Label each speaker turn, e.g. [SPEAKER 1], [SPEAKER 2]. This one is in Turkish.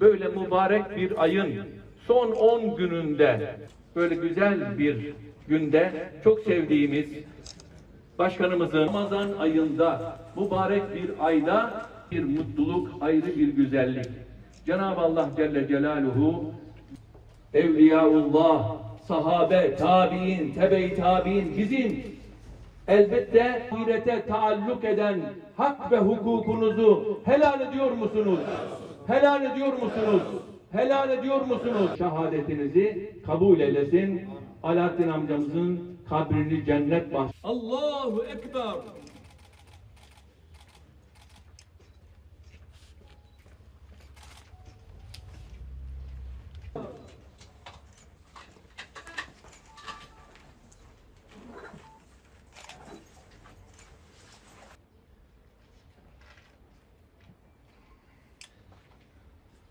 [SPEAKER 1] böyle mübarek bir ayın son 10 gününde böyle güzel bir günde çok sevdiğimiz Başkanımızın Ramazan ayında, mübarek bir ayda bir mutluluk, ayrı bir güzellik. Cenab-ı Allah Celle Celaluhu, Evliyaullah, sahabe, tabi'in, tebe-i tabi'in, bizim elbette ahirete taalluk eden hak ve hukukunuzu helal ediyor musunuz? Helal ediyor musunuz? Helal ediyor musunuz? Şehadetinizi kabul eylesin. Alaaddin amcamızın kabrini cennet baş. Allahu Ekber.